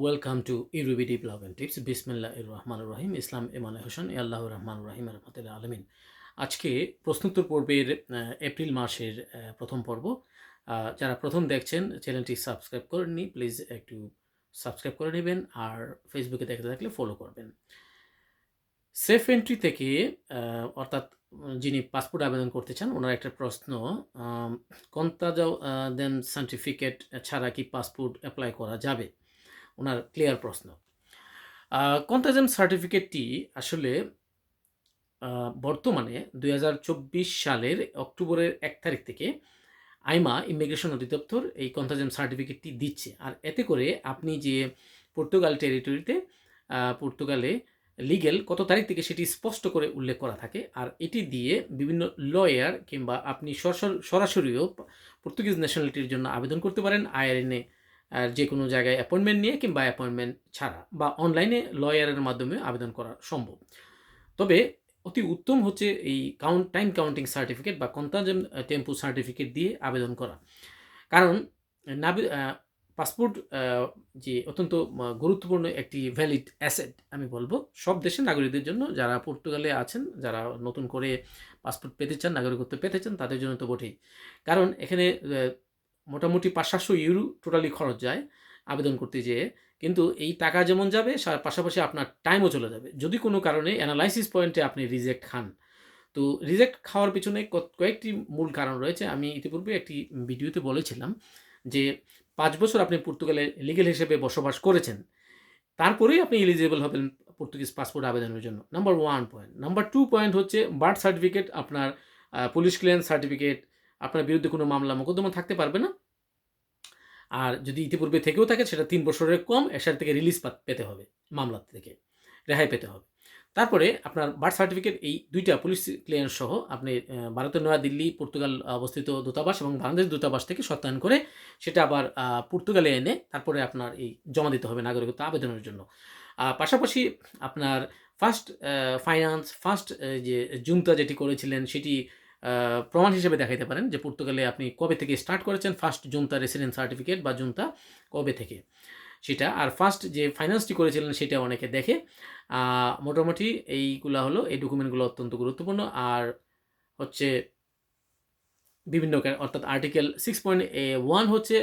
Welcome to ইউরুবিডি blog and tips বিসমিল্লা রহমান রহিম ইসলাম ইমান হোসেন আল্লাহ রহমান রহিম, রহমতুল্লাহ আলমিন। আজকে প্রশ্নোত্তর পর্বের এপ্রিল মাসের প্রথম পর্ব। যারা প্রথম দেখছেন, চ্যানেলটি সাবস্ক্রাইব করে করেননি, প্লিজ একটু সাবস্ক্রাইব করে নেবেন আর ফেসবুকে দেখতে থাকলে ফলো করবেন। সেফ এন্ট্রি থেকে অর্থাৎ যিনি পাসপোর্ট আবেদন করতে চান, ওনার একটা প্রশ্ন কন্তাজাও দেন সার্টিফিকেট ছাড়া কি পাসপোর্ট অ্যাপ্লাই করা যাবে? ওনার ক্লিয়ার প্রশ্ন। কন্টাজম সার্টিফিকেটটি আসলে বর্তমানে দু হাজার চব্বিশ সালের অক্টোবরের এক তারিখ থেকে আইমা ইমিগ্রেশন অধিদপ্তর এই কন্টাজম সার্টিফিকেটটি দিচ্ছে। আর এতে করে আপনি যে পর্তুগাল টেরিটরিতে পর্তুগালে লিগেল কত তারিখ থেকে সেটি স্পষ্ট করে উল্লেখ করা থাকে। আর এটি দিয়ে বিভিন্ন লয়ার কিংবা আপনি সরাসরি সরাসরিও পর্তুগিজ ন্যাশনালিটির জন্য আবেদন করতে পারেন। আইআরএনে আর যে কোনো জায়গায় অ্যাপয়েন্টমেন্ট নিয়ে কিংবা অ্যাপয়েন্টমেন্ট ছাড়া বা অনলাইনে লয়ারের মাধ্যমে আবেদন করা সম্ভব। তবে অতি উত্তম হচ্ছে এই কাউন্ট টাইম কাউন্টিং সার্টিফিকেট বা কন্তাজম টেম্পু সার্টিফিকেট দিয়ে আবেদন করা। কারণ নাবি পাসপোর্ট যে অত্যন্ত গুরুত্বপূর্ণ একটি ভ্যালিড অ্যাসেট আমি বলব, সব দেশের নাগরিকদের জন্য যারা পর্তুগালে আছেন, যারা নতুন করে পাসপোর্ট পেতে চান, নাগরিকত্ব পেতে চান, তাদের জন্য তো বটেই। কারণ এখানে মোটামুটি পাঁচ সাতশো ইউরো টোটালি খরচ যায় আবেদন করতে যেয়ে। কিন্তু এই টাকা যেমন যাবে পাশাপাশি আপনার টাইমও চলে যাবে। যদি কোনো কারণে অ্যানালাইসিস পয়েন্টে আপনি রিজেক্ট খান। তো রিজেক্ট খাওয়ার পিছনে কয়েকটি মূল কারণ রয়েছে। আমি ইতিপূর্বে একটি ভিডিওতে বলেছিলাম যে, পাঁচ বছর আপনি পর্তুগালে লিগেল হিসেবে বসবাস করেছেন। তারপরেই আপনি এলিজিবল হবেন পর্তুগিজ পাসপোর্ট আবেদনের জন্য। Number one point number two point হচ্ছে বার্থ সার্টিফিকেট আপনার পুলিশ ক্লিয়ারেন্স সার্টিফিকেট আপনার বিরুদ্ধে কোনো মামলা মোকদ্দমা থাকতে পারবে না। আর যদি ইতিপূর্বে থেকেও থাকে, সেটা তিন বছরের কম এসার থেকে রিলিজ পেতে হবে, মামলা থেকে, রেহাই পেতে হবে। তারপরে আপনার বার্থ সার্টিফিকেট, এই দুইটা পুলিশ ক্লিয়ারেন্স সহ আপনি ভারতের নয়াদিল্লি পর্তুগাল অবস্থিত দূতাবাস এবং বাংলাদেশ দূতাবাস থেকে সত্যায়ন করে সেটা আবার পর্তুগালে এনে তারপরে আপনার এই জমা দিতে হবে নাগরিকত্ব আবেদনের জন্য। পাশাপাশি আপনার ফার্স্ট ফাইন্যান্স ফার্স্ট যে জুনতা যেটি করেছিলেন, সেটি প্রমাণ হিসেবে দেখাইতে পারেন যে পর্তুগালে আপনি কবে থেকে স্টার্ট করেছেন? ফার্স্ট জুনতা রেসিডেন্ট সার্টিফিকেট বা জুনতা কবে থেকে? সেটা, আর ফার্স্ট যে ফাইন্যান্সটি করেছিলেন সেটা অনেকে দেখে। মোটামুটি এইগুলা হলো, এই ডকুমেন্টগুলো অত্যন্ত গুরুত্বপূর্ণ। আর হচ্ছে বিভিন্ন অর্থাৎ আর্টিকেল সিক্স পয়েন্ট ওয়ান হচ্ছে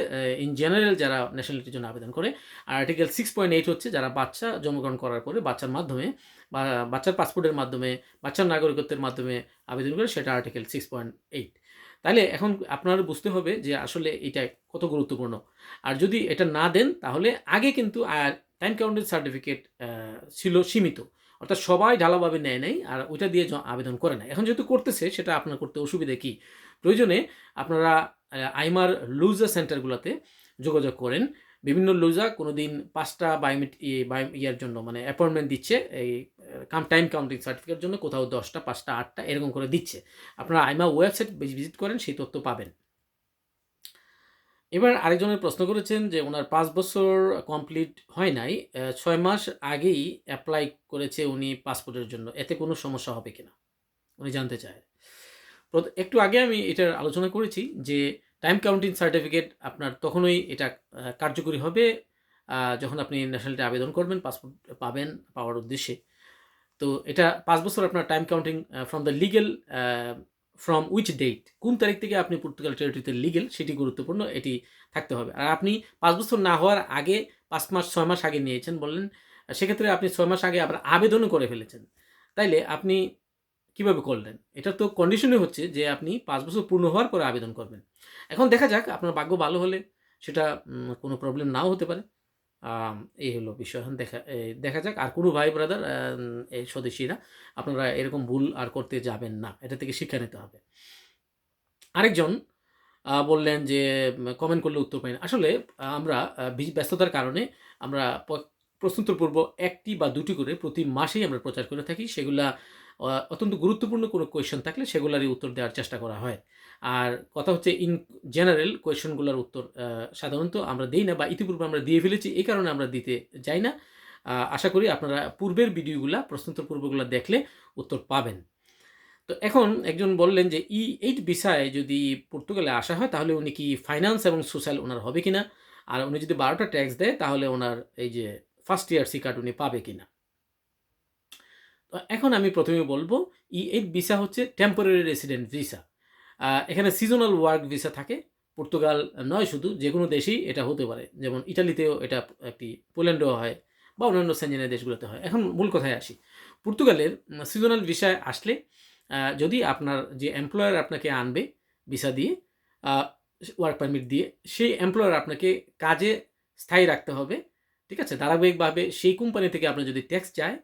ইন জেনারেল যারা ন্যাশনালিটির জন্য আবেদন করে, আর আর্টিকেল সিক্স পয়েন্ট এইট হচ্ছে যারা বাচ্চা জন্মগ্রহণ করার পরে বাচ্চার মাধ্যমে, বা বাচ্চার পাসপোর্টের মাধ্যমে, বাচ্চার নাগরিকত্বের মাধ্যমে আবেদন করে, সেটা আর্টিকেল সিক্স পয়েন্ট এইট তাহলে এখন আপনার বুঝতে হবে যে আসলে এটা কত গুরুত্বপূর্ণ। আর যদি এটা না দেন, তাহলে আগে কিন্তু টাইম কাউন্টেড সার্টিফিকেট ছিল সীমিত। অর্থাৎ সবাই ঢালাভাবে নেয় নাই, আর ওইটা দিয়ে আবেদন করে না এখন যেহেতু করতেছে, সেটা আপনার করতে অসুবিধা কি? প্রয়োজনে আপনারা আইমার লুজার সেন্টারগুলোতে যোগাযোগ করেন। বিভিন্ন লুজা কোনো দিন পাঁচটা বায়োমেট বায়ো, ইয়ার জন্য মানে অ্যাপয়েন্টমেন্ট দিচ্ছে, এই কাম টাইম কাউন্টিং সার্টিফিকেট জন্য কোথাও দশটা, পাঁচটা, আটটা এরকম করে দিচ্ছে। আপনারা আইমা ওয়েবসাইট ভিজিট করেন, সেই তথ্য পাবেন। এবার আরেকজনের প্রশ্ন করেছেন যে ওনার পাঁচ বছর কমপ্লিট হয় নাই ছয় মাস আগেই অ্যাপ্লাই করেছে উনি পাসপোর্টের জন্য। এতে কোনো সমস্যা হবে কিনা? উনি জানতে চায়। একটু আগে আমি এটার আলোচনা করেছি যে টাইম কাউন্টিং সার্টিফিকেট আপনার তখনই এটা কার্যকরী হবে যখন আপনি ন্যাশনালিটি আবেদন করবেন পাসপোর্ট পাবেন পাওয়ার উদ্দেশ্যে। তো এটা পাঁচ বছর আপনার time counting from the legal from which date কোন তারিখ থেকে আপনি পর্তুগাল টেরিটরিতে লিগেল সেটি গুরুত্বপূর্ণ, এটি থাকতে হবে। আর আপনি পাঁচ বছর না হওয়ার আগে পাঁচ মাস, ছয় মাস আগে নিয়েছেন বললেন, সেক্ষেত্রে আপনি ছয় মাস আগে আবার আবেদনও করে ফেলেছেন। তাইলে আপনি কীভাবে করলেন? এটা তো কন্ডিশনই হচ্ছে যে আপনি পাঁচ বছর পূর্ণ হওয়ার পরে আবেদন করবেন। এখন দেখা যাক, আপনার ভাগ্য ভালো হলে সেটা কোনো প্রবলেম নাও হতে পারে। এই হলো বিষয়। এখন দেখা দেখা যাক। আর কোনো ভাই ব্রাদার এই স্বদেশীরা আপনারা এরকম ভুল আর করতে যাবেন না। এটা থেকে শিক্ষা নিতে হবে। আরেকজন বললেন যে কমেন্ট করলে উত্তর পাই না। আসলে আমরা ব্যস্ততার কারণে আমরা প- প্রশ্নোত্তর পূর্ব একটি বা দুটি করে প্রতি মাসেই আমরা প্রচার করে থাকি। সেগুলা অত্যন্ত গুরুত্বপূর্ণ কোনো কোয়েশন থাকলে সেগুলারই উত্তর দেওয়ার চেষ্টা করা হয়। আর কথা হচ্ছে ইন জেনারেল কোয়েশনগুলোর উত্তর সাধারণত আমরা দিই না বা ইতিপূর্বে আমরা দিয়ে ফেলেছি, এই কারণে আমরা দিতে যাই না। আশা করি আপনারা পূর্বের ভিডিওগুলা প্রশ্নোত্তর পূর্বগুলো দেখলে উত্তর পাবেন। তো এখন একজন বললেন যে ই এইট বিষয়ে যদি পর্তুগালে আসা হয়, তাহলে উনি কি ফাইন্যান্স এবং সোশ্যাল ওনার হবে কিনা? আর উনি যদি বারোটা ট্যাক্স দেয়, তাহলে ওনার এই যে ফার্স্ট ইয়ার সি কার্ড উনি পাবে কিনা? এখন আমি প্রথমে বলব ই এইট ভিসা হচ্ছে টেম্পোরারি রেসিডেন্ট ভিসা এখানে সিজনাল ওয়ার্ক ভিসা থাকে, পর্তুগাল নয় শুধু যে কোনো দেশেই এটা হতে পারে। যেমন ইটালিতেও এটা একটি, পোল্যান্ডেও হয়, বা অন্যান্য সেঞ্জেনের দেশগুলোতে হয়। এখন মূল কথায় আসি। পর্তুগালের সিজনাল ভিসায় আসলে যদি আপনার যে এমপ্লয়ার আপনাকে আনবে ভিসা দিয়ে ওয়ার্ক পারমিট দিয়ে, সেই এমপ্লয়ার আপনাকে কাজে স্থায়ী রাখতে হবে, ঠিক আছে? ধারাবাহিকভাবে সেই কোম্পানি থেকে আপনার যদি ট্যাক্স চায়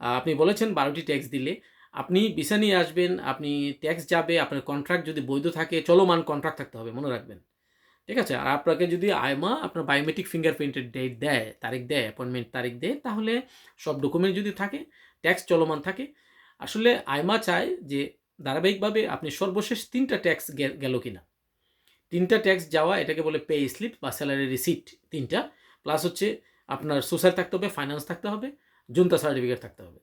আপনি বলেছেন বারোটি ট্যাক্স দিলে। আপনি ভিসা নিয়ে আসবেন, আপনি ট্যাক্স যাবে, আপনার কন্ট্রাক্ট যদি বৈধ থাকে, চলমান কন্ট্রাক্ট থাকতে হবে, মনে রাখবেন। ঠিক আছে? আর আপনাকে যদি আয়মা আপনার বায়োমেট্রিক ফিঙ্গারপ্রিন্টের ডেট দেয়, তারিখ দেয় অ্যাপয়েন্টমেন্ট তারিখ দেয়, তাহলে সব ডকুমেন্ট যদি থাকে ট্যাক্স চলমান থাকে। আসলে আয়মা চায় যে ধারাবাহিকভাবে আপনি সর্বশেষ তিনটা ট্যাক্স গেল কিনা। তিনটা ট্যাক্স যাওয়া, এটাকে বলে পে স্লিপ বা স্যালারি রিসিপ্ট তিনটা। প্লাস হচ্ছে আপনার সোশ্যাল থাকতে হবে ফাইন্যান্স থাকতে হবে। জুনতা সার্টিফিকেট থাকতে হবে।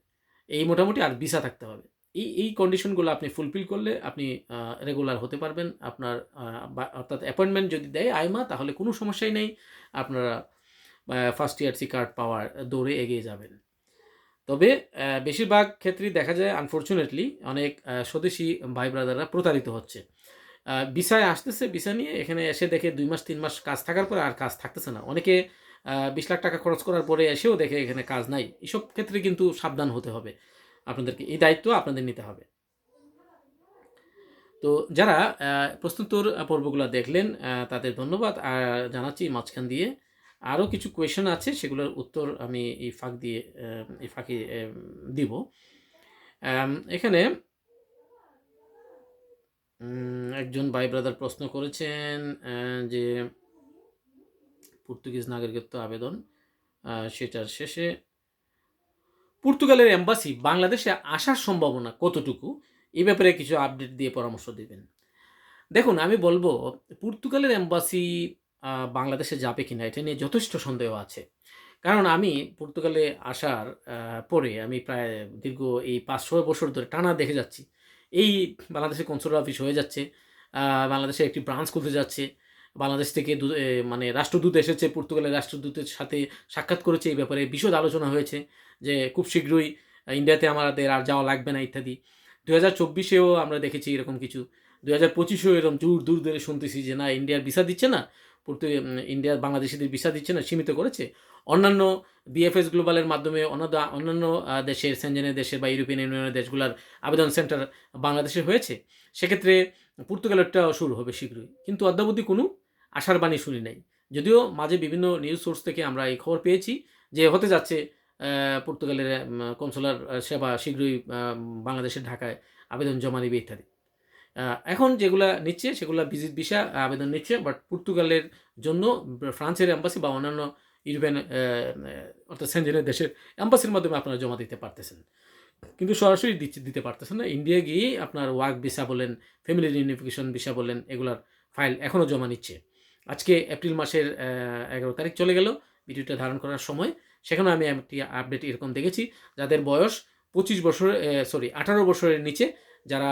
এই মোটামুটি আর ভিসা থাকতে হবে। এই এই কন্ডিশনগুলো আপনি ফুলফিল করলে আপনি রেগুলার হতে পারবেন। আপনার অর্থাৎ অ্যাপয়েন্টমেন্ট যদি দেয় আইমা, তাহলে কোনো সমস্যাই নেই। আপনারা ফার্স্ট ইয়ার সি কার্ড পাওয়ার দৌড়ে এগিয়ে যাবেন। তবে বেশিরভাগ ক্ষেত্রেই দেখা যায় আনফর্চুনেটলি অনেক স্বদেশি ভাই ব্রাদাররা প্রতারিত হচ্ছে। ভিসায় আসতেছে, ভিসা নিয়ে, এখানে এসে দেখে দুই মাস, তিন মাস কাজ থাকার পরে আর কাজ থাকতেছে না। অনেকে বিশ লাখ টাকা খরচ করার পরে এসেও দেখে এখানে কাজ নাই। এসব ক্ষেত্রে কিন্তু সাবধান হতে হবে। আপনাদেরকে এই দায়িত্ব আপনাদের নিতে হবে। তো যারা প্রস্তুতর পর্বগুলো দেখলেন তাদের ধন্যবাদ। জানাচ্ছি মাঝখান দিয়ে আরও কিছু কোয়েশন আছে, সেগুলোর উত্তর আমি এই ফাঁক দিয়ে এই ফাঁকে দিব। এখানে একজন ভাই ব্রাদার প্রশ্ন করেছেন যে পর্তুগিজ নাগরিকত্ব আবেদন সেটার শেষে পর্তুগালের এম্বাসি বাংলাদেশে আসার সম্ভাবনা কতটুকু? এ ব্যাপারে কিছু আপডেট দিয়ে পরামর্শ দেবেন। দেখুন, আমি বলব, পর্তুগালের এম্বাসি বাংলাদেশে যাবে কিনা, এটা নিয়ে যথেষ্ট সন্দেহ আছে। কারণ আমি পর্তুগালে আসার পরে আমি প্রায় দীর্ঘ এই পাঁচ ছয় বছর ধরে টানা দেখে যাচ্ছি। এই বাংলাদেশে কনসুলার অফিস হয়ে যাচ্ছে বাংলাদেশে একটি ব্রাঞ্চ খুলতে যাচ্ছে বাংলাদেশ থেকে মানে রাষ্ট্রদূত এসেছে, পর্তুগালের রাষ্ট্রদূতের সাথে সাক্ষাৎ করেছে এই ব্যাপারে। বিশদ আলোচনা হয়েছে যে খুব শীঘ্রই ইন্ডিয়াতে আমাদের আর যাওয়া লাগবে না ইত্যাদি। দু হাজার চব্বিশেও আমরা দেখেছি এরকম কিছু। দু হাজার পঁচিশেও এরকম দূর দূর ধরে শুনতেছি যে না, ইন্ডিয়ার ভিসা দিচ্ছে না, পর্তু ইন্ডিয়ার বাংলাদেশিদের ভিসা দিচ্ছে না, সীমিত করেছে। অন্যান্য বিএফএস গ্লোবালের মাধ্যমে অন্যান্য অন্যান্য দেশের সেনজেনের দেশের বা ইউরোপিয়ান ইউনিয়নের দেশগুলোর আবেদন সেন্টার বাংলাদেশে হয়েছে। সেক্ষেত্রে পর্তুগালেরটাও শুরু হবে শীঘ্রই। কিন্তু অদ্যাবধি কোনো আশার বাণী শুনি নাই। যদিও মাঝে বিভিন্ন নিউজ সোর্স থেকে আমরা এই খবর পেয়েছি যে হতে যাচ্ছে পর্তুগালের কনসুলার সেবা শীঘ্রই বাংলাদেশের ঢাকায় আবেদন জমা নেবে ইত্যাদি। এখন যেগুলা নিচ্ছে সেগুলা ভিজিট ভিসা আবেদন নিচ্ছে বাট পর্তুগালের জন্য ফ্রান্সের এম্বাসি বা অন্যান্য ইউরোপিয়ান অর্থাৎ সেনজেনের দেশের অ্যাম্বাসির মাধ্যমে আপনারা জমা দিতে পারতেছেন। কিন্তু সরাসরি দিচ্ছে, দিতে পারতেছেন না। ইন্ডিয়া গিয়েই আপনার ওয়ার্ক ভিসা বলেন ফ্যামিলি রিউনিফিকেশন ভিসা বলেন, এগুলার ফাইল এখনও জমা নিচ্ছে। আজকে এপ্রিল মাসের এগারো তারিখ চলে গেল, ভিডিওটা ধারণ করার সময়। সেখানে আমি একটি আপডেট এরকম দেখেছি, যাদের বয়স পঁচিশ বছরের সরি আঠারো বছরের নিচে যারা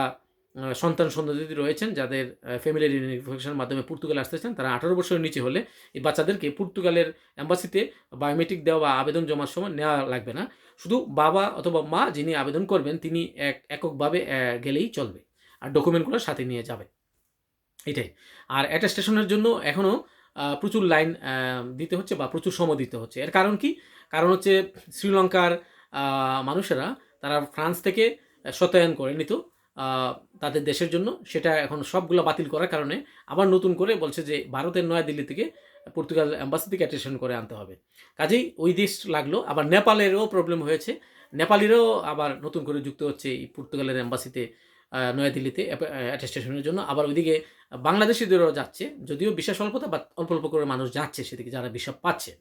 সন্তান সন্ততি রয়েছেন, যাদের ফ্যামিলি রিউনিফিকেশনের মাধ্যমে পর্তুগালে আসতেছেন তারা আঠারো বছরের নিচে হলে এই বাচ্চাদেরকে পর্তুগালের অ্যাম্বাসিতে বায়োমেট্রিক দেওয়া বা আবেদন জমার সময় নেওয়া লাগবে না। শুধু বাবা অথবা মা যিনি আবেদন করবেন, তিনি এক, এককভাবে গেলেই চলবে। আর ডকুমেন্টগুলো সাথে নিয়ে যাবে। এটাই। আর অ্যাটাস্টেশনের জন্য এখনও প্রচুর লাইন দিতে হচ্ছে বা প্রচুর সময় দিতে হচ্ছে। এর কারণ কি? কারণ হচ্ছে শ্রীলঙ্কার মানুষেরা তারা ফ্রান্স থেকে সত্যায়ন করে নিত তাদের দেশের জন্য। সেটা এখন সবগুলো বাতিল করার কারণে আবার নতুন করে বলছে যে ভারতের নয়াদিল্লি থেকে পর্তুগাল অ্যাম্বাসি থেকে অ্যাটেশন করে আনতে হবে। কাজেই ওই দেশ লাগল। আবার নেপালেরও প্রবলেম হয়েছে। নেপালিরও আবার নতুন করে যুক্ত হচ্ছে এই পর্তুগালের অ্যাম্বাসিতে নয়াদিল্লিতে অ্যাটেস্টেশনের জন্য। আবার ওইদিকে বাংলাদেশিদেরও যাচ্ছে, যদিও বিশাল স্বল্পতা বা অল্প অল্প করে মানুষ যাচ্ছে সেদিকে, যারা বিশ্বাস পাচ্ছে।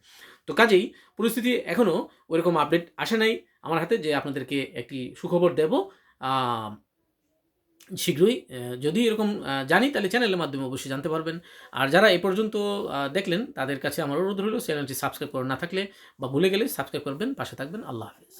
তো কাজেই পরিস্থিতি এখনও ওইরকম আপডেট আসে নাই। আমার হাতে যে আপনাদেরকে একটি সুখবর দেব শীঘ্রই যদি এরকম জানি, তাহলে চ্যানেলের মাধ্যমে অবশ্যই জানতে পারবেন। আর যারা এ পর্যন্ত দেখলেন, তাদের কাছে আমার অনুরোধ হলো চ্যানেলটি সাবস্ক্রাইব করে না থাকলে বা ভুলে গেলে সাবস্ক্রাইব করবেন, পাশে থাকবেন। আল্লাহ হাফিজ।